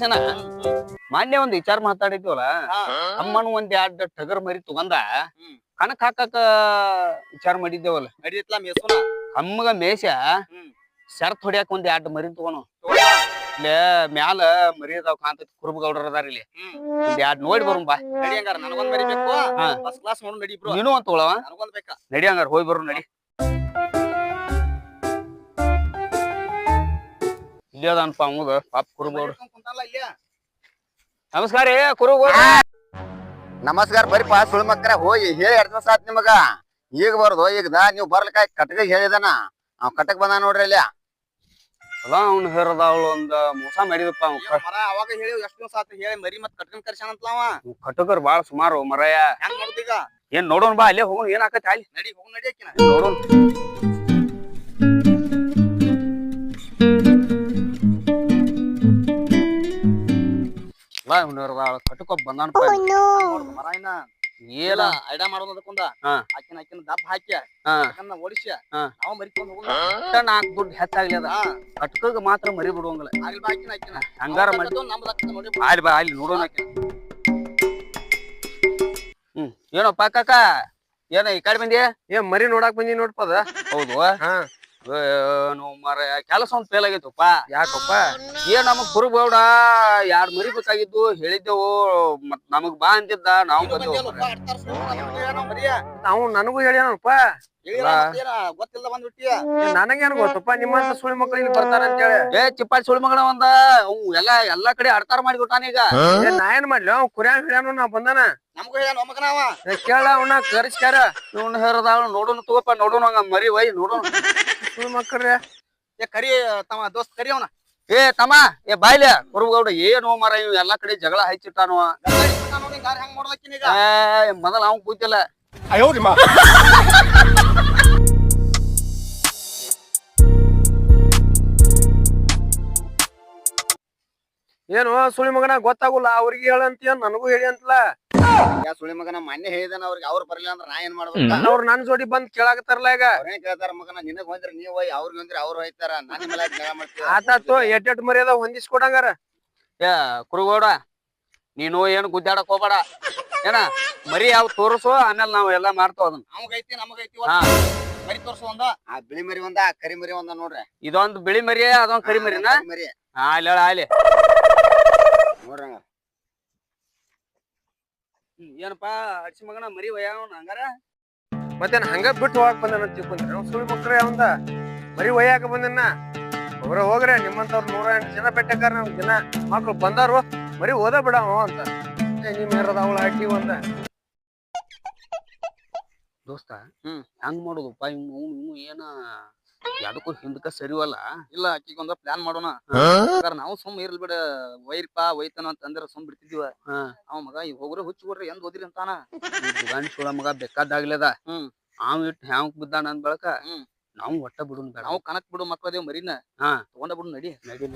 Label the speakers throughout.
Speaker 1: ಸುರೇಶನ ಮಾನ್ಯ ಒಂದ್ ವಿಚಾರ ಮಾತಾಡಿದ್ವಲ್ಲ ಅಮ್ಮನ ಒಂದ್ ಎರಡ್ ಟಗರ್ ಮರಿ ತಗೊಂಡ. ಕಣಕ್ ಹಾಕಾಕ ವಿಚಾರ ಮಾಡಿದ್ದೇವಲ್ಲ.
Speaker 2: ನಡೀತ್ಲಾ ಮೇಸೋನ
Speaker 1: ಅಮ್ಮಗ ಮೇಷ. ಶರ್ತ್ ಹೊಡ್ಯಾಕ ಒಂದ್ ಎರಡ್ ಮರಿ ತಗೋನು ಇಲ್ಲೇ ಮ್ಯಾಲ ಮರಿ ಅದಾವ ಕಾಂತೈತಿ ಕುರುಬಗೌಡರ್ ಅದಾರ ಇಲ್ಲಿ. ಒಂದ್ ಎರಡ್ ನೋಡಿ ಬರೋಣ ಬಾ.
Speaker 2: ನಡಿ ಹಂಗಾರ ನನಗೊಂದ್ ಮರಿ
Speaker 1: ಬೇಕು.
Speaker 2: ಫಸ್ಟ್ ಕ್ಲಾಸ್ ನೋಡು ನಡಿ ಇಬ್ರು
Speaker 1: ನೀನು ಅಂತ ತೊಗೊಳವ.
Speaker 2: ನನಗೊಂದ್ ಬೇಕಾ?
Speaker 1: ನಡಿ ಹಂಗಾರ ಹೋಗಿ ಬರೋಣ ನಡಿ. ಇಲ್ಲಿ ಅದಾನಪ್ಪ ಅಮ್ಮಗ ಪಾಪ
Speaker 2: ಕುರುಬೋರು
Speaker 1: ನಮಸ್ಕಾರ ಏ ಕುರುಬೋರು
Speaker 3: ನಮಸ್ಕಾರ ಬರೀಪ ಸುಳ್ಳು ಮಕ್ಕಳ ಹೋಗಿ ಹೇಳಿ ಎರಡ್ ದಿವಸ ಆತ್ ನಿಮಗ. ಈಗ ಬರ್ದು ಈಗ ನೀವು ನೀವ್ ಬರ್ಲಿಕ್ಕ ಕಟಕ ಹೇಳಿದನ. ಅವ್ ಕಟ್ಟಕ್ ಬಂದ ನೋಡ್ರಿ ಅಲ್ಲಿ
Speaker 1: ಅದ ಅವ್ನ ಹೇರದ ಅವಳು ಒಂದ್ ಮೋಸ ಮಾಡಿದಪ್ಪ ಅವ್ನ್
Speaker 2: ಮರ ಅವಾಗ ಹೇಳಿ ಎಷ್ಟು ದಿವಸ ಆತ ಹೇಳಿ ಮರಿ ಮತ್ ಕಟ್ಕೊಂಡ್ ಕರ್ಸ್ಯಾನಂತಲ ಅವ.
Speaker 1: ಕಟಕರ್ ಬಾಳ ಸುಮಾರು ಮರಯ.
Speaker 2: ಹೆಂಗ್ ಮಾಡುದೀಗ
Speaker 1: ಏನ್ ನೋಡೋಣ ಬಾ ಅಲ್ಲೇ ಹೋಗೋಣ ಏನ್ ಆಕತಿ ಅಲ್ಲಿ?
Speaker 2: ನಡಿ ಹೋಗ್ ನಡಿ ಆಕಿನ.
Speaker 1: ನೋಡೋಣ ಬಾ ಹುನರ್ದ ಕಟಕ ಬಂದಾನಪ್ಪ
Speaker 2: ನೋಡು ಮರ ಇನ್ನ.
Speaker 1: ಏನ
Speaker 2: ಇಲ್ಲ. ಐಡ ಮಾಡೋದಕ್ಕೊಂದ.
Speaker 1: ಹಾ.
Speaker 2: ಆಕಿನ ಆಕಿನ ದಪ್ಪ ಹಾಕ್ಯ.
Speaker 1: ಹಾ.
Speaker 2: ಕಟ್ಕಂದ ಓಡಿಸ್ಯ.
Speaker 1: ಹಾ.
Speaker 2: ಅವ ಮರಿಕೊಂಡ್ ಹೋಗ
Speaker 1: ಒಟ್ಟ ನಾಲ್ಕು ದುಡ್ಡು ಹೆಚ್ಚಾಗ್ಲಿ ಅದ. ಕಟ್ಕಗ್ ಮಾತ್ರ ಮರಿ ಬಿಡುವಂಗಿಲ್ಲ.
Speaker 2: ಆಗ್ಲಿ ಬಾ ಆಕಿನ ಆಕಿನ.
Speaker 1: ಹಂಗಾರ ಮಾಡಿ ಅಲ್ಲಿ ಬಾ ಅಲ್ಲಿ ನೋಡೋಣ ಆಕಿ. ಹ್ಮ್. ಏನೋ ಕಾಕ? ಏನ ಈ ಕಡೆ ಬಂದಿ
Speaker 4: ಏ ಮರಿ ನೋಡಾಕ್ ಬಂದಿ ನೋಡ್ಪದ
Speaker 1: ಹೌದು.
Speaker 4: ಹಾ.
Speaker 1: ಏನು ಮರ ಕೆಲಸ ಒಂದ್ ಫೇಲ್ ಆಗೈತಪ್ಪ
Speaker 4: ಯಾಕಪ್ಪ?
Speaker 1: ಏನ್ ನಮಗ್ ಕುರುಬೌಡ ಯಾರ್ ಮರಿ ಬೇಕಾಗಿದ್ದು ಹೇಳಿದ್ದೆವು ಮತ್ ನಮಗ್ ಬಾ ಅಂತಿದ್ದ ನಾವು
Speaker 4: ನಾವು ನನಗೂ ಹೇಳ್ಯಾನಪ್ಪ.
Speaker 2: ಗೊತ್ತಿಲ್ಲ ಬಂದ್ಬಿಟ್ಟಿಯ
Speaker 4: ನನಗೇನ್ ಗೊತ್ತಪ್ಪ ನಿಮ್ಮಂತ ಸುಳಿ ಮಕ್ಳು ಇಲ್ಲಿ ಬರ್ತಾರ ಅಂತ ಹೇಳಿ
Speaker 1: ಏ ಚಿಪ್ಪಾಡಿ ಸುಳಿ ಮಗಳ ಒಂದ ಅವ್ ಎಲ್ಲಾ ಎಲ್ಲಾ ಕಡೆ ಅಡ್ತಾರ ಮಾಡಿಬಿಟ್ಟಾನೀಗ
Speaker 4: ಏ ನಾ ಏನ್ ಮಾಡ್ಲಿ ಅವ್ ಕುರ್ಯಾನ್ ಹೇಳ್ಯಾನು ನಾ ಬಂದಾನ.
Speaker 2: ನಮಗೂ
Speaker 4: ಏ ಕೇಳ ಅವನ ಕರ್ಸ್ಕ್ಯಾರ.
Speaker 1: ಇವ್ನ ಹೇರದ ನೋಡೋಣ ತಗೋಪ್ಪ ನೋಡೋಣ ಮರಿ ವೈ ನೋಡೋಣ
Speaker 4: ಸುಳಿ ಮಕ್ಕಳ್ರೆ
Speaker 2: ಏ, ಕರಿ, ತಮ್ಮ ದೋಸ್ತ್ ಕರಿ ಅವನ.
Speaker 1: ಏ, ತಮ್ಮ, ಏ, ಬಾಯ್ಲೆ ಕುರುಗೌಡ ಏನು ಮರ ಇವ್ ಎಲ್ಲಾ ಕಡೆ ಜಗಳ ಹಚ್ಚಿಟ್ಟಾನು
Speaker 2: ಹೆಂಗ್ ಮಾಡ್ಲಕ್ಕಿನೀಗ
Speaker 1: ಏ, ಮೊದಲ ಅವ್ನ್ ಕೂತಿಲ್ಲ.
Speaker 4: ಏನು ಸುಳಿ ಮಗನ ಗೊತ್ತಾಗುಲ್ಲ, ಅವ್ರಿಗೆ ಹೇಳಂತೀಯ, ನನಗೂ ಹೇಳಿ ಅಂತಲ್ಲ.
Speaker 3: ಯಾ ಸುಳಿ ಮಗನ ಮೊನ್ನೆ ಹೇಳಿದಾನ ಅವ್ರಿಗೆ ಅವ್ರು ಬರಲಿಲ್ಲ ಅಂದ್ರೆ ನಾ ಏನ್ ಮಾಡ್ಬೇಕು?
Speaker 4: ಅವ್ರು ನನ್ ಜೋಡಿ ಬಂದ್ ಕೇಳಾಕತ್ತಾರಲ್ಲ ಈಗ?
Speaker 3: ಅವ್ರೇನ್ ಕೇಳ್ತಾರ ಮಗನ? ನಿನಗ್ ಹೊಂದ್ರಿ ನೀವ್ ಹೋಯ್ ಅವ್ರಿಗೆ ಅಂದ್ರೆ ಅವ್ರು ಹೋಯ್ತಾರ. ನನ್ನ ನಿಮ್ಮಲ್ಲ ಜಗಳ ಮಾಡ್ತೀವಿ
Speaker 4: ಆತಾತು ಎಟ್ ಎಟ್ ಮರಿ ಅದಾವ ಹೊಂದಿಸ್ಕೊಡಂಗಾರ.
Speaker 1: ಏ ಕುರುಗೋಡ ನೀನು ಏನು ಗುದ್ದಾಡಕ್ ಹೋಗ್ಬೇಡ. ಏನ ಮರಿ ಯಾವ ತೋರ್ಸು ಆಮೇಲೆ ನಾವ್ ಎಲ್ಲಾ ಮಾಡ್ತಾವ ಅದನ್ನ.
Speaker 2: ನಮಗೈತಿ ನಮಗೈತಿ
Speaker 1: ಹಾ.
Speaker 2: ಮರಿ ತೋರ್ಸು ಒಂದ.
Speaker 3: ಆ ಬಿಳಿ ಮರಿ ಒಂದ ಆ ಕರಿ ಮರಿ ಒಂದ ನೋಡ್ರಿ.
Speaker 1: ಇದೊಂದ್ ಬಿಳಿ ಮರಿ ಅದೊಂದ್ ಕರಿ ಮರಿನಾ?
Speaker 3: ಮರಿ.
Speaker 1: ಹಾ ಅಲ್ಲಿ ಹೇಳ ಅಲ್ಲಿ
Speaker 3: ನೋಡ್ರಿ ಹಂಗ.
Speaker 1: ಏನಪ್ಪಾ ಅಡ್ಸಿ ಮಗನ ಮರಿ ಒಯ್ಯಾವನ ಹಂಗಾರ?
Speaker 4: ಮತ್ತೇನ್ ಹಂಗ ಬಿಟ್ಟು ಹೋಗಕ್ ಬಂದನ ತಿಳ್ಕೊಂಡ್ರಿ ಅವ್ನು ಸುಳಿ ಮಕ್ಳ್ರೆ ಅವಂದ ಮರಿ ಒಯ್ಯಾಕ ಬಂದನ ಒಬ್ರ ಹೋಗ್ರೆ ನಿಮ್ಮಂತವ್ರು ನೂರ ಎಂಟು ಜನ ಬೆಟ್ಟಕ್ಕಾರ ನಮ್ ಜನ ಮಕ್ಳು ಬಂದಾರು ಮರಿ ಓದ ಬಿಡ ಅವ ಅಂತ. ನಿಮ್ ಇರೋದ ಅವಳ ಅಡ್ಡಿ ಒಂದ?
Speaker 1: ದೋಸ್ತ
Speaker 2: ಹ್ಮ್.
Speaker 1: ಹೆಂಗ್ ಮಾಡೋದಪ್ಪ ಏನ ಯಾವ್ದಕ್ಕೂ ಹಿಂದಕ್ಕ ಸರಿವಲ್ಲ.
Speaker 2: ಇಲ್ಲ ಆಕಿಗೊಂದ ಪ್ಲಾನ್ ಮಾಡೋಣ. ಹಂಗಾರ ನಾವು ಸುಮ್ ಇರ್ಲಿ ಬಿಡ ಒಯ್ರಿಪ್ಪ ವೈತನ ಅಂತ ಅಂದ್ರ ಸುಮ್ ಬಿಡ್ತಿದ್ವಿ ಅವ್ ಮಗ ಈ ಹೋಗ್ರೆ ಹುಚ್ಚಿ ಕೊಡ್ರಿ ಎಂದ್ ಓದಿರಿ ಅಂತಾನ?
Speaker 1: ದುಗಾಣಿ ಸುಳ ಮಗ ಬೇಕಾದಾಗ್ಲದ.
Speaker 2: ಹ್ಮ್.
Speaker 1: ಅವ್ ಇಟ್ ಹ್ಯಾಂಗ್ ಬಿದ್ದಾನ ಅಂದ್ ಬಳಕ
Speaker 2: ಹ್ಮ್.
Speaker 1: ನಾವು ಒಟ್ಟ ಬಿಡು ಬೇಡ.
Speaker 2: ನಾವು ಕನಕ್ ಬಿಡು ಮಕ್ಳದೇವ್ ಮರಿನ.
Speaker 1: ಹಾ.
Speaker 2: ತಗೊಂಡ ಬಿಡು ನಡಿ.
Speaker 1: ನಡಿ.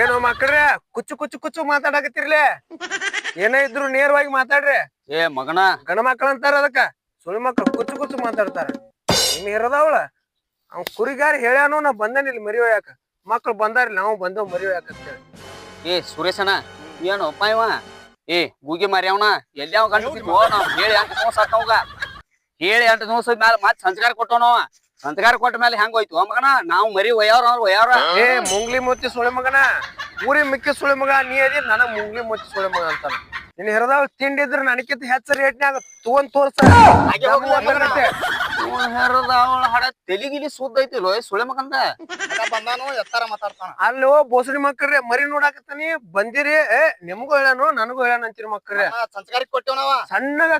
Speaker 4: ಏನು ಮಕ್ಕಳ್ರೆ ಕುಚ್ಚು ಕುಚ್ಚು ಕುಚ್ಚು ಮಾತಾಡಕತ್ತಿರ್ಲೆ? ಏನೇ ಇದ್ರು ನೇರವಾಗಿ ಮಾತಾಡ್ರಿ?
Speaker 1: ಏ ಮಗನ.
Speaker 4: ಗಣ ಮಕ್ಕಳ ಅಂತಾರ ಅದಕ್ಕ. ಸುಳಿ ಮಕ್ಳು ಕುಚ್ಚು ಕುಚ್ಚು ಮಾತಾಡ್ತಾರ. ನಿಮ್ ಇರೋದವಳ ಅವ್ ಕುರಿಗಾರ ಹೇಳ್ಯಾನು ನಾ ಬಂದೇನಿ ಇಲ್ಲಿ ಮರಿ ಒಯ್ಯಾಕ ಮಕ್ಳು ಬಂದಾರಿ ನಾವು ಬಂದವ್ ಮರಿ ಒಯ್ಯಾಕ ಅಂತೇಳಿ.
Speaker 1: ಏ ಸುರೇಶನ ಏನು ಅಪ್ಪ ಇವ ಏ ಗೂಗಿ ಮಾರಿ ಅವನ ಎಲ್ಲಿ ಗಂಟು ಹೇಳಿ ಎಂಟು ದಿವಸ ಆತವಂಗ ಹೇಳಿ ಎಂಟು ದಿವಸ ಮ್ಯಾಲ ಮತ್ ಸಂಸ್ಕಾರ ಕೊಟ್ಟವನವ ಸಂಸ್ಕಾರ ಕೊಟ್ಟ ಮೇಲೆ ಹೆಂಗ್ ಹೋಯ್ತು? ಆ ಮಗನ ನಾವು ಮರಿ ಒಯ್ಯವ್ರ ಅವ್ರು ಒಯ್ಯವ್ರ.
Speaker 4: ಏ ಮುಂಗ್ಲಿ ಮುತ್ತಿ ಸುಳಿ ಮಗನ ಊರಿ ಮಿಕ್ಕಿ ಸುಳಿ ಮಗ ನೀ ಅದಿ ನನಗ್ ಮುಂಗ್ಲಿ ಮುತ್ತಿ ಸುಳಿ ಮಗ ಅಂತ ನಿನ್ ಹಿರದಾವ್ ತಿಂಡಿ ಇದ್ರ ನನಕಿಂತ ಹೆಚ್ಚ ರೇಟ್ನ್ಯಾಗ ತಗೊಂಡ್ ತೋರ್ಸ. ನಮ್ಗ್ ಒಂದರಟ್ಟೆ.
Speaker 1: ಹೆರದ ಅವಳ ಹಡ ತೆಲಿಗಿಲಿ ಸುದ್ದ ಐತಿಲೋ ಏ ಸುಳೆ
Speaker 2: ಮಗ ಬಂದಾನು ಎತ್ತಾರ ಮಾತಾಡ್ತಾನ.
Speaker 4: ಅಲ್ಲೋ ಬೋಸಡಿ ಮಕ್ಕಳ್ರಿ ಮರಿ ನೋಡಾಕತ್ತಾನಿ ಬಂದಿರಿ ಏ ನಿಮಗೂ ಹೇಳಾನು ನನಗೂ ಹೇಳಾನ ಅಂತೀರಿ ಮಕ್ಕಳ್ರಿ.
Speaker 2: ಆ, ಸಂಸ್ಕಾರಕ್ಕೆ ಕೊಟ್ಟೇವ್ ನಾವ
Speaker 4: ಸಣ್ಣಗ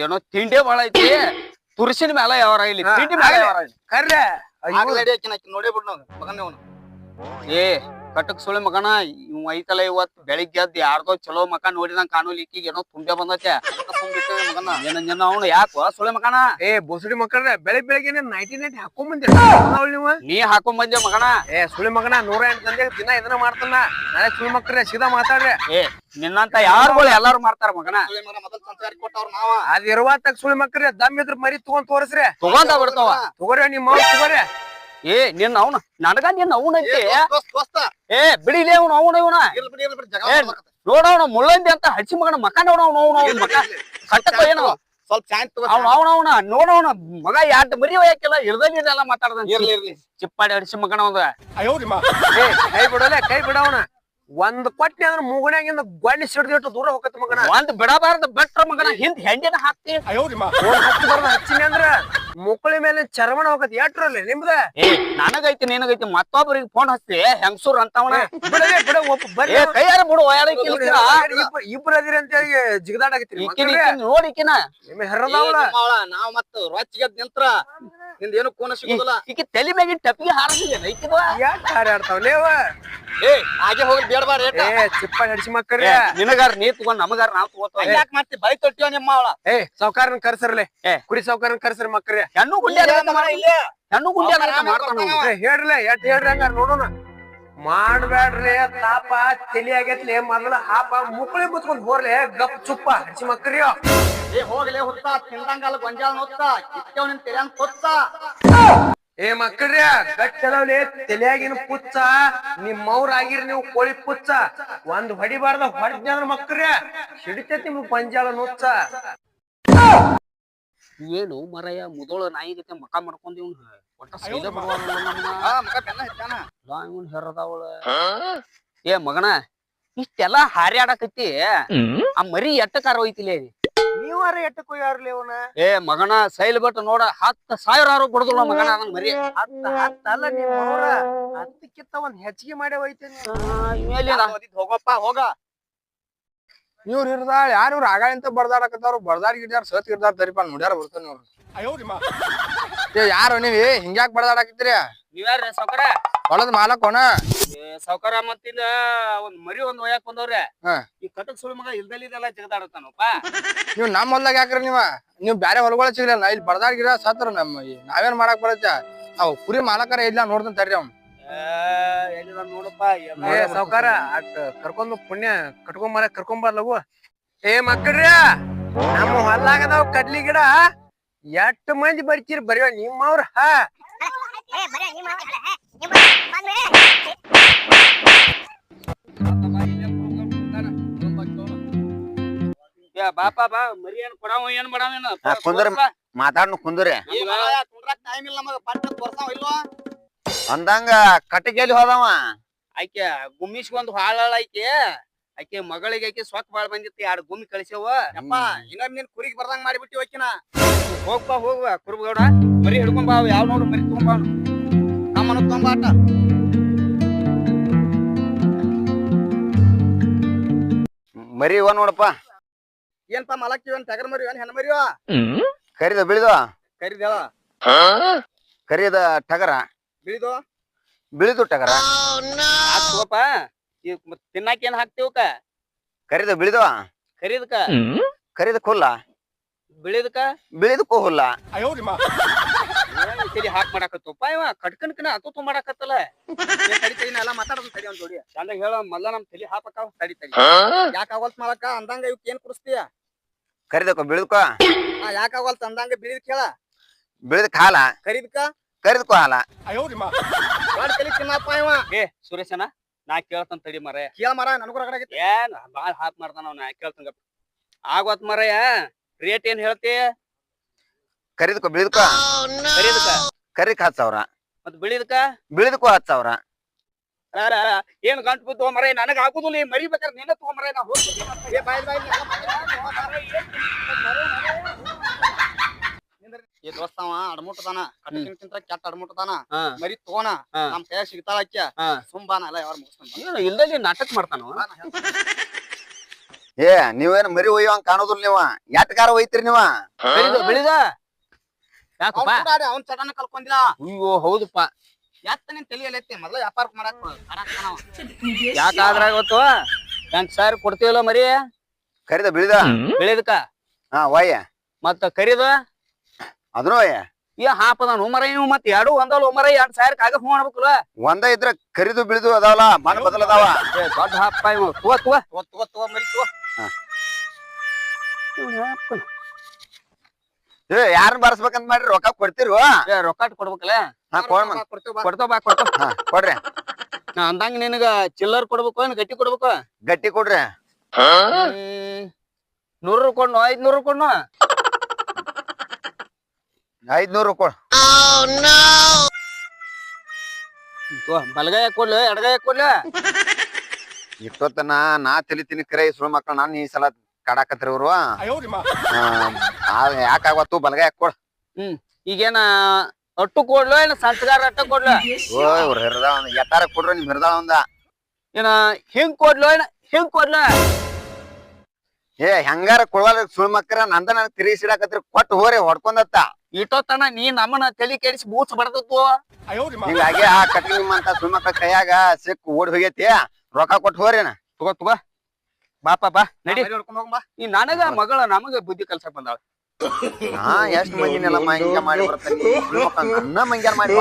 Speaker 1: ಏನೋ ತಿಂಡಿ ಬಾಳ ಐತಿ. ತುರ್ಸಿನ ಮ್ಯಾಲ ಯಾವಾರ ಇಲ್ಲಿ. ತಿಂಡಿ ಮ್ಯಾಲ. ಯಾವಾರ
Speaker 4: ಕರ್ರೆ
Speaker 2: ನೋಡೇ ಬಿಡ್ ನಾವು ಮಗನೇ
Speaker 1: ಏ ಕಟಕ್ ಸುಳಿ ಮಗನ ಇವ್ ಐತಲ್ಲ ಇವತ್ ಬೆಳಿಗ್ಗೆ ಎದ್ದು ಯಾರ್ದೋ ಚಲೋ ಮಕ ನೋಡಿದಂಗ ಕಾನೂಲಿ ಈಕಿಗೆ ಏನೋ ತುಂಬೆ ಬಂದತೆ.
Speaker 2: ಸುಮ್ ಬಿಟ್ಟೇವಿ ಮಗನ.
Speaker 1: ಏನ ಅವ್ನು ಯಾಕೋ ಸುಳೆ ಮಗನ?
Speaker 4: ಏ ಬೋಸಡಿ ಮಕ್ಕಳ ಬೆಳಿಗ್ಗೆ ಬೆಳಿಗ್ಗೆ ನೈಟಿ ನೈಟ್ ಹಾಕೊಂಡ್ ನೀವು?
Speaker 1: ನೀ ಹಾಕೊಂಡ್ ಬಂದೆ ಮಗನ?
Speaker 4: ಏ ಸುಳಿ ಮಗನ ನೂರ ಎಂಟು ತಂದೆ ದಿನ ಇದನ್ನ ಮಾಡ್ತಾನ. ನಾಳೆ ಸುಳಿ ಮಕ್ಕಳ ಸೀದಾ ಮಾತಾಡ್ರಿ.
Speaker 1: ಏ ನಿನ್ನಂತ ಯಾರುಗಳು ಎಲ್ಲಾರು ಮಾಡ್ತಾರ ಮಗನ?
Speaker 4: ಅದ್ ಇರುವಾತಾಗ ಸುಳಿ ಮಕ್ಕಳ ದಮ್ ಇದ್ರ ಮರಿ ತಗೊಂಡ್ ತೋರಿಸ್ರಿ.
Speaker 1: ತಗೊಂಡ ಬಿಡ್ತಾವ
Speaker 4: ತಗೋರಿ ನಿಮ್ಮ ತಗೋರಿ.
Speaker 1: ಏ ನಿನ್ನ ಅವನ ನನಗ ನಿನ್ನ ಅವನಂತೆ. ಏ ಬಿಡಿಲೇ ಅವನು ಅವನ ಇವನ.
Speaker 2: ಬಿಡಿ ಬಿಡಿ.
Speaker 1: ನೋಡವನ ಮುಳ್ಳಂದಿ ಅಂತ ಹಚ್ಚಿ ಮಗನ ಮಕನ ಅವನ ಅವನ ಅವನ ಮಕ ಕಟ್ಟಕ ಏನು.
Speaker 2: ಸ್ವಲ್ಪ ಚಾಯ್ ತಗೋ
Speaker 1: ಅವ್ನ ಅವನ ಅವನ. ನೋಡವನ ಮಗ ಯಾಟ್ ಮರಿ ಒಯ್ಯಾಕಿಲ್ಲ ಇರ್ದಲ್ಲಿ ಇದೆಲ್ಲ ಮಾತಾಡ್ದ
Speaker 2: ಇರ್ಲಿ ಇರ್ಲಿ.
Speaker 1: ಚಿಪ್ಪಾಡಿ ಹಡಿಸಿ ಮಗನ ಅವಂದ
Speaker 4: ಏ ಕೈ ಬಿಡೋಲೆ ಕೈ ಬಿಡವನ ಒಂದ್ ಕೊಟ್ಟಿ ಅಂದ್ರ ಮೂಗಣ್ಯಾಗಿಂದ ಗೊಂಡಿ ಸಿಡ್ದಿಟ್ಟು ದೂರ ಹೋಗತ್ತ ಮಗನ.
Speaker 1: ಒಂದ್ ಬಿಡಬಾರ್ದ ಬೆಟ್ರ ಮಗನ. ಹಿಂದ್ ಹೆಂಡಿನ ಹಾಕ್ತಿ.
Speaker 4: ಬರ್ದ ಹಚ್ಚಿನಿ ಅಂದ್ರ. ಮುಕ್ಕಳಿ ಮೇಲೆ ಚರ್ಮಣ ಹೋಗತ್ ಎಟ್ರಲ್ಲಿ ನಿಮ್ದ?
Speaker 1: ಏ ನನಗೈತಿ ನಿನಗೈತಿ ಮತ್ತೊಬ್ಬರಿಗೆ ಫೋನ್ ಹಚ್ತಿ ಹೆಂಗಸೂರ್ ಅಂತವನ.
Speaker 4: ಬಿಡಲೇ ಬಿಡ ಬರ್ರಿ
Speaker 1: ಏ ಕೈಯಾರ ಬಿಡು
Speaker 4: ಇಬ್ರು ಅದಿರಿ ಅಂತ ಹೇಳಿ
Speaker 1: ಈಕಿನ ಈಕಿನ ನೋಡಿ ಈಕಿನ.
Speaker 4: ನಿಮ್ಮ ಹೆರದವಳ
Speaker 2: ನಾವ್ ಮತ್ತ ರೊಚ್ಚಿಗೆದ್ ನಿಂತ್ರ. ನಿಂದ ಏನು ಕೋನ ಸಿಗುದಿಲ್ಲ?
Speaker 1: ಈಗ ತಲೆ ಮ್ಯಾಗಿನ ಟಪ್ಪಿಗೆ ಹಾರದಿಲ್ಲ ಐಕಿದ
Speaker 4: ಯಾಕೆ ಹಾರಾಡ್ತಾವ ಲೇವ?
Speaker 2: ಏ ಹಾಗೆ ಹೋಗಿ ಬೇಡಬಾರ ರೇಟ್
Speaker 4: ಏ ಚಿಪ್ಪ ಹಡಿಸಿ ಮಕ್ಕಳ್ರಿ
Speaker 1: ನಿನಗಾರ ನೀ ತಗೊಂಡ್ ನಮಗಾರ ನಾವ್ ತಗೋತ
Speaker 2: ಯಾಕೆ ಮಾಡ್ತಿ? ಬೈ ತೊಟ್ಟಿವ ನಿಮ್ಮ ಅವಳ
Speaker 4: ಏ ಸಹಕಾರನ ಕರ್ಸರ್ಲೆ.
Speaker 1: ಏ.
Speaker 4: ಕುರಿ ಸಾವುಕಾರನ ಕರ್ಸರ್ ಮಕ್ಕಳ್ರಿ
Speaker 1: ಹೆಣ್ಣು ಗುಂಡಿ ಹೆಣ್ಣು ಗುಂಡಿ ಮಾಡ್ತಾನ
Speaker 4: ಏ, ಹೇಳ್ರಲೆ ಎಟ್ ಹೇಳ್ರಿ ಹಂಗಾರ ನೋಡೋಣ. ಮಾಡ್ಬ್ಯಾಡ್ರಿ ತಾಪ ತಲಿ ಆಗೈತ್ಲಿ ಮೊದಲ ಹಾಪ ಮುಕ್ಳಿ ಮುತ್ಕೊಂಡ್ ಹೋರ್ಲೆ ಗಪ್ ಚುಪ್ಪ ಹಚ್ಚಿ ಮಕ್ಕರಿ
Speaker 2: ಏ ಹೋಗ್ಲೇ ಹುತ್ತ ತಿಂದಂಗಲ್ಲ ಗೊಂಜಾಳ ನೋತ್ತ ಕಿತ್ತವ್ ನಿನ್ ತೆರ್ಯಾನ್ ಕೊತ್ತ.
Speaker 4: ಏ ಮಕ್ಕಳ್ರಿ ಗಟ್ಟಲವ್ಲಿ ತಲಿಯಾಗಿನ ಪುಚ್ಚ ನಿಮ್ಮವ್ರ ಆಗಿರ್ ನೀವು ಕೋಳಿ ಪುಚ್ಚ. ಒಂದ್ ಹೊಡಿಬಾರ್ದ ಹೊಡ್ದ ಅಂದ್ರ ಮಕ್ಕಳ್ರಿ ಹಿಡಿತೈತಿ ನಿಮ್ ಪಂಜಾಲ ನುಚ್ಚ
Speaker 1: ಏನು ಮರಯ ಮುದೋಳ ನಾಯಿ ಜೊತೆ ಮಕ ಮಾಡ್ಕೊಂಡ್ ಇವ್ನ ಒಟ್ಟ ಸೈದ ಇವನ್ ಇವ್ನ್ ಹೆರದಾವಳ. ಏ ಮಗನ ಇಷ್ಟೆಲ್ಲಾ ಹಾರ್ಯಾಡಕತ್ತಿ ಆ ಮರಿ ಎಟ್ಟಕಾರ ಹೋಯ್ತಿಲೇ
Speaker 4: ನೀವಾರ ಎಟ್ಟ ಯಾರ್ಲಿ ಅವನ?
Speaker 1: ಏ ಮಗನ ಸೈಲ್ ಬಟ್ ನೋಡ ಹತ್ತ ಸಾವಿರ ಆರು ಬಿಡುದಿಲ್ಲ ಮಗನ ಅದನ್ ಮರಿ.
Speaker 4: ಹತ್ತ ಹತ್ತ ಅಲ್ಲ ನಿಮ್ಮ ಅವ್ರ ಹತ್ತಕ್ಕಿಂತ ಒಂದ್ ಹೆಚ್ಚಿಗೆ ಮಾಡೇ ಹೋಯ್ತೇನೆ
Speaker 1: ಮೇಲಿನ
Speaker 2: ಹೋಗಪ್ಪ ಹೋಗ.
Speaker 5: ಇವ್ರು ಇರ್ದಾಳ ಯಾರು ಇವ್ರು ಆಗಾಳಿಂತ ಬರ್ದಾಡಕತ್ತಾರ ಬಡ್ದಾಡ್ ಗಿಡ್ದಾರ ಸತ್ ಗಿಡ್ದಾರ ತರಿಪ ನೋಡ್ಯಾರ ಬರ್ತಾನ ಇವ್ರು ಯಾರು ನೀವ್? ಹಿಂಗ್ಯಾಕ್ ಬಡ್ದಾಡಕತ್ತೀರಿ
Speaker 1: ನೀವ್ಯಾರ ಸಾವ್ಕಾರ?
Speaker 5: ಹೊಲದ ಮಾಲಕೋನ
Speaker 1: ಸಾವ್ಕಾರ ಮತ್ತಿಲ್ಲ ಒಂದ್ ಮರಿ ಒಂದ್ ಒಯ್ಯಾಕ್ ಬಂದವ್ರೆ.
Speaker 5: ಹಾ.
Speaker 1: ಈ ಕಟಕ್ ಸುಳಿ ಮಗ ಇಲ್ದಲ್ಲಿದೆಲ್ಲ ಜಗದಾಡತಾನಪ್ಪ
Speaker 5: ನೀವ್ ನಮ್ ಹೊಲ್ದಾಗ ಯಾಕ್ರಿ ನೀವ? ನೀವ್ ಬ್ಯಾರೆ ಹೊಲಗಳ ಸಿಗ್ಲಿಲ್ಲ ಇಲ್ಲಿ ಬರ್ದಾಡ ಗಿಡ ಸತ್ರ ನಮ್ಮ ನಾವೇನ್ ಮಾಡಕ್ ಬರತ್ತ? ಅವ್ ಕುರಿ ಮಾಲಕರ ಇಲ್ಲ ನೋಡ್ತಾನ ತರ್ರಿ ಅವ್ನ.
Speaker 1: ಎಲ್ಲಿದ ನೋಡಪ್ಪ
Speaker 4: ಏ ಸಾವ್ಕಾರ ಅಟ್ ಕರ್ಕೊಂಡ್ ಪುಣ್ಯ ಕಟ್ಕೊಂಡ್ ಮರ ಕರ್ಕೊಂಡ್ ಬಾ ಲಗು ಏ ಮಕ್ಕಳ್ರಿ ನಮ್ಮ ಹೊಲ್ಲಾಗದಾವ್ ಕಡ್ಲಿ ಗಿಡ ಎಷ್ಟ್ ಮಂದಿ ಬರ್ತೀರಿ ಬರೀ ನಿಮ್ಮವ್ರ ಹಾ?
Speaker 1: ಏ ಬಾಪ ಬಾ ಮರಿ ಏನ್ ಕೊಡವ ಏನ್ ಮಾಡವ ಏನ
Speaker 3: ಕುಂದ್ರ. ಮಾತಾಡ್ನು ಕುಂದ್ರೆ.
Speaker 2: ಟೈಮ್ ಇಲ್ಲ ನಮಗ ಪಟ್ಟ ತೋರ್ಸಾವ ಇಲ್ವಾ?
Speaker 3: ಅಂದಂಗ ಕಟ್ಟಿಗೆಲಿ ಹೋದವ.
Speaker 1: ಆಕೆ ಗುಮ್ಮಿಸ್ಕೊಂಡ್ ಹಾಳಾಳ ಆಕೆ ಆಕೆ ಮಗಳಿಗೆ ಆಕೆ ಸೊಕ್ ಬಾಳ್ ಬಂದಿತ್ತು ಎರಡು ಗುಮ್ಮಿ ಕಳಿಸ್ಯವ?
Speaker 2: ಅಪ್ಪ ಇನ್ನೊಮ್ಮೆ ನೀನ್ ಕುರಿಗೆ ಬರ್ದಂಗ್ ಮಾಡಿಬಿಟ್ಟಿ ಹೋಕಿನ
Speaker 1: ಹೋಗ್ಬಾ ಹೋಗ್ಬಾ ಕುರುಬಗೌಡ ಮರಿ ಹಿಡ್ಕೊಂಡ್ ಬಾ ಯಾವ ನೋಡು ಮರಿ ತಗೊಂಬಾ
Speaker 2: ನಮ್ಮನ ತೊಂಬಾಟ
Speaker 3: ಮರಿ ಇವ ನೋಡಪ್ಪ.
Speaker 2: ಏನ್ಪ ಮಲಕ್ಕಿವನ್ ಟಗರ್ ಮರಿ ಹೆಣ್ಣ ಮರಿವ
Speaker 3: ಕರಿದ ಬಿಳಿದ?
Speaker 2: ಕರಿದ
Speaker 3: ಕರಿದ ಟಗರ.
Speaker 2: ಬಿಳಿದು?
Speaker 3: ಬಿಳಿದು ಟಗರ
Speaker 1: ಹಾಕ್ತವಪ್ಪ ಮತ್ತ್ ತಿನ್ನಾಕ ಏನ್ ಹಾಕ್ತಿವಕ
Speaker 3: ಕರಿದ ಬಿಳಿದ?
Speaker 1: ಕರಿದಕ?
Speaker 3: ಕರಿದ ಕುಲ್ಲ?
Speaker 1: ಬಿಳಿದಕ?
Speaker 3: ಬಿಳಿದಕ್ಕೂ ಹುಲ್ಲ
Speaker 1: ತಲಿ ಹಾಕ್ ಮಾಡಾಕತ್ತಪ್ಪ ಇವ? ಕಟ್ಕನ್ಕನ ಅತು ಮಾಡಾಕತ್ತಲ್ಲ.
Speaker 2: ತಡಿ ತಡಿ ನಾ ಎಲ್ಲ ಮಾತಾಡೋದು ತಡಿ ಒಂದ್ ಜೋಡಿ.
Speaker 1: ಹೇಳ ಮಲ್ಲ ನಮ್ ತಲಿ ಹಾಪಕ್ಕ ತಡಿ ತಡಿ.
Speaker 2: ಯಾಕ ಆಗವಲ್ತ್ ಮಾಡಕ ಅಂದಂಗ ಇವಕ್ ಏನ್ ಕುಡಿಸ್ತೀಯ
Speaker 3: ಕರಿದಕ್ಕೋ ಬಿಳಿದಕ?
Speaker 2: ಆ ಯಾಕ ಆಗವಲ್ತ್ ಅಂದಂಗ ಬಿಳಿದ್ ಕೇಳ.
Speaker 3: ಬಿಳಿದ ಕಾಲ?
Speaker 2: ಕರಿದ್ಕ?
Speaker 3: ಕರಿದಕ್ಕೂ
Speaker 2: ಇವ
Speaker 1: ಏ ಸುರೇಶನ ನಾ ಕೇಳ್ತಾನ ತಡಿ ಮರ
Speaker 2: ಕೇಳ ಮರ ನನಗೂ ರಗಡ ಆಗೈತಿ
Speaker 1: ಏನ್ ಬಾಳ ಹಾಪ್ ಮಾಡ್ತಾನ ಅವ್ನ ಕೇಳ್ತಂಗ ಆಗೋತ್ ಮರಯ ರೇಟ್ ಏನ್ ಹೇಳ್ತಿ
Speaker 3: ಕರಿದಕ್ಕೋ ಬಿಳಿದಕ
Speaker 1: ಕರಿದಕ
Speaker 3: ಕರಿಕ್ ಹತ್ತು ಸಾವಿರ
Speaker 1: ಮತ್ ಬಿಳಿದಕ
Speaker 3: ಬಿಳಿದಕ್ಕೂ ಹತ್ತು ಸಾವಿರ
Speaker 1: ಏನ್ ಗಂಟು ಬಿದ್ದು ಮರ ನನಗ ಆಗುದಿಲ್ಲ ಮರಿಬೇಕಾದ್ರೆ ಮರಿ ಬೇಕಾದ್ರೆ ನಿನ್ನ ತಗೊಂಬರ ನಾ ಹೋಗ್ತೀನಿ
Speaker 2: ಏ ದೋಸ್ತವ ಅಡ್ಮುಟ್ಟದಾನ ಕಟ್ಟಿಂತ ಕೆಟ್ಟ ಅಡ್ಮುಟ್ಟದಾನ ಮರಿ ತಗೋಣ
Speaker 1: ಹಾ.
Speaker 2: ನಮ್ ಕೈ ಸಿಗ್ತಾಳ
Speaker 1: ಅಕ್ಕ.
Speaker 2: ಸುಂಬಾನ ಎಲ್ಲ ಯಾರು ಮುಗಿಸ್ತಾನ
Speaker 1: ಇಲ್ದಲ್ಲಿ ನಾಟಕ ಮಾಡ್ತಾನ.
Speaker 3: ಏ ನೀವೇನ್ ಮರಿ ಒಯ್ಯುವಂಗ ಕಾಣೋದಿಲ್ಲ ನೀವ? ಎಟ್ಕಾರ ಒಯ್ತೀರಿ ನೀವ?
Speaker 1: ಬೆಳಿದ ಬಿಳಿದ? ಯಾಕಪ್ಪ?
Speaker 2: ಅವ್ನ್ ಚಟನ ಕಲ್ಕೊಂಡಿಲ್ಲ
Speaker 1: ಅಯ್ಯೋ ಹೌದಪ್ಪ.
Speaker 2: ಎತ್ತ ನಿನ್ ತಲೆಯಲ್ಲಿ ಐತಿ ಮೊದಲ ವ್ಯಾಪಾರ ಮಾಡಕ್.
Speaker 1: ಯಾಕಾದ್ರ ಗೊತ್ತು ಎಂಟ್ ಸಾವಿರ ಕೊಡ್ತೀವಲ್ಲ ಮರಿ?
Speaker 3: ಕರಿದ ಬಿಳಿದ?
Speaker 1: ಬಿಳಿದಕ
Speaker 3: ಹಾ ಒಯ್ಯ.
Speaker 1: ಮತ್ತ ಕರಿದ?
Speaker 3: ಒಯ್ಯ
Speaker 1: ಈ ಹಾಪದ ಮರ ಇವ್ ಮತ್ ಎರಡು ಒಂದಲ್ಲ ಮರ ಎರಡ್ ಸಾವಿರಕ್ಕೆ ಆಗ ಹೂ ಮಾಡ್ಬೇಕಲ್ಲ
Speaker 3: ಒಂದ ಇದ್ರ ಕರಿದು ಬಿಳಿದು ಅದಾವಲ್ಲ ಮನ ಬದಲದಾವ
Speaker 1: ಏ ದೊಡ್ಡ ಹಾಪ ಇವ. Tuwa Tuwa.
Speaker 2: ತಗೋ ತಗೋ ತಗೋ ಮರಿ ತಗೋ
Speaker 3: ಏ ಯಾರನ್ನ ಬರ್ಸ್ಬೇಕಂತ ಮಾಡ್ರಿ ರೊಕ್ಕ ಕೊಡ್ತಿರು?
Speaker 1: ಏ ರೊಕ್ಕ ಕೊಡ್ಬೇಕಲ್ಲ?
Speaker 3: ಹಾ ಕೊಡ್
Speaker 1: ಕೊಡ್ತಾವ ಬಾ. ಕೊಡ್ತಾವ
Speaker 3: ಹಾ ಕೊಡ್ರಿ.
Speaker 1: ನಾ ಅಂದಂಗ ನಿನಗ ಚಿಲ್ಲರ್ ಕೊಡ್ಬೇಕು ಏನ್ ಗಟ್ಟಿ ಕೊಡ್ಬೇಕು?
Speaker 3: ಗಟ್ಟಿ ಕೊಡ್ರಿ.
Speaker 1: ಹ್ಮ್. ನೂರು ಕೊಡ್ನು ಐದ್ನೂರು ಕೊಡ್ನು?
Speaker 3: ಐದ್ನೂರು ಕೊಡ.
Speaker 1: ಬಲಗೈ ಕೊಡ್ಲು ಎಡಗೈ ಕೊಡ್ಲು.
Speaker 3: ಇಷ್ಟೊತ್ತನ ನಾ ತಿಳಿತೀನಿ ಕರೆ ಸುಳ್ಳು ಮಕ್ಳು ನಾನು ಈ ಸಲ ಕಾಡಾಕತ್ರಿ ಇವ್ರು. ಯಾಕಾಗತ್ತು ಬಲಗ ಕೊಡ.
Speaker 1: ಹ್ಮ್ ಈಗೇನ ಅಟ್ಟು ಕೊಡ್ಲು ಏನ ಸಂಸ್ಕಾರ ಅಟ್ಟ ಕೊಡ್ಲು?
Speaker 3: ಓ ಇವ್ರ ಹಿರ್ದಾಳ ಒಂದ್. ಎತ್ತಾರ ಕೊಡ್ರಿ ನಿಮ್ ಹಿರ್ದಾಳ ಒಂದ.
Speaker 1: ಏನ ಹಿಂಗ್ ಕೊಡ್ಲು ಏನ ಹಿಂಗ್ ಕೊಡ್ಲು?
Speaker 3: ಏ ಹೆಂಗಾರ ಕೊಡ್ವಾಲ ಸುಳ್ಳು ಮಕ್ಕಳ ನಂದ ನನ್ ತಿರುಗಿಸಿಡಾಕತ್ರಿ ಕೊಟ್ಟು ಹೋರಿ ಹೊಡ್ಕೊಂಡತ್ತ.
Speaker 1: ಇಟ್ಟೋತನ ನೀ ನಮ್ಮನ ತಲೆ ಕೆಡಿಸಿ ಬೂಸ್ ಬಡದತ್ತು
Speaker 3: ಹಿಂಗಾಗಿ ಆ ಕಟ್ಟಿಂಗ್ ಅಂತ ಸುಮ್ಮಕ್ಕ ಕೈಯಾಗ ಸಿಕ್ ಓಡಿ ಹೋಗೈತಿ. ರೊಕ್ಕ ಕೊಟ್ಟು ಹೋರೇನ
Speaker 1: ತಗೋ ಬಾ ಬಾಪ ಬಾ. ನಡಿ.
Speaker 2: ಹೋಗ್
Speaker 1: ಈ ನನಗ ಮಗಳ ನಮಗ ಬುದ್ಧಿ ಕಲ್ಸಕ್ ಬಂದಾಳ.
Speaker 3: ಹಾ ಎಷ್ಟ್ ಮಂದಿನೆಲ್ಲ ಮಂಗ್ಯ ಮಾಡಿ ಬರ್ತಾನೆ. ನನ್ನ ಮಂಗ್ಯಾರ ಮಾಡಿ.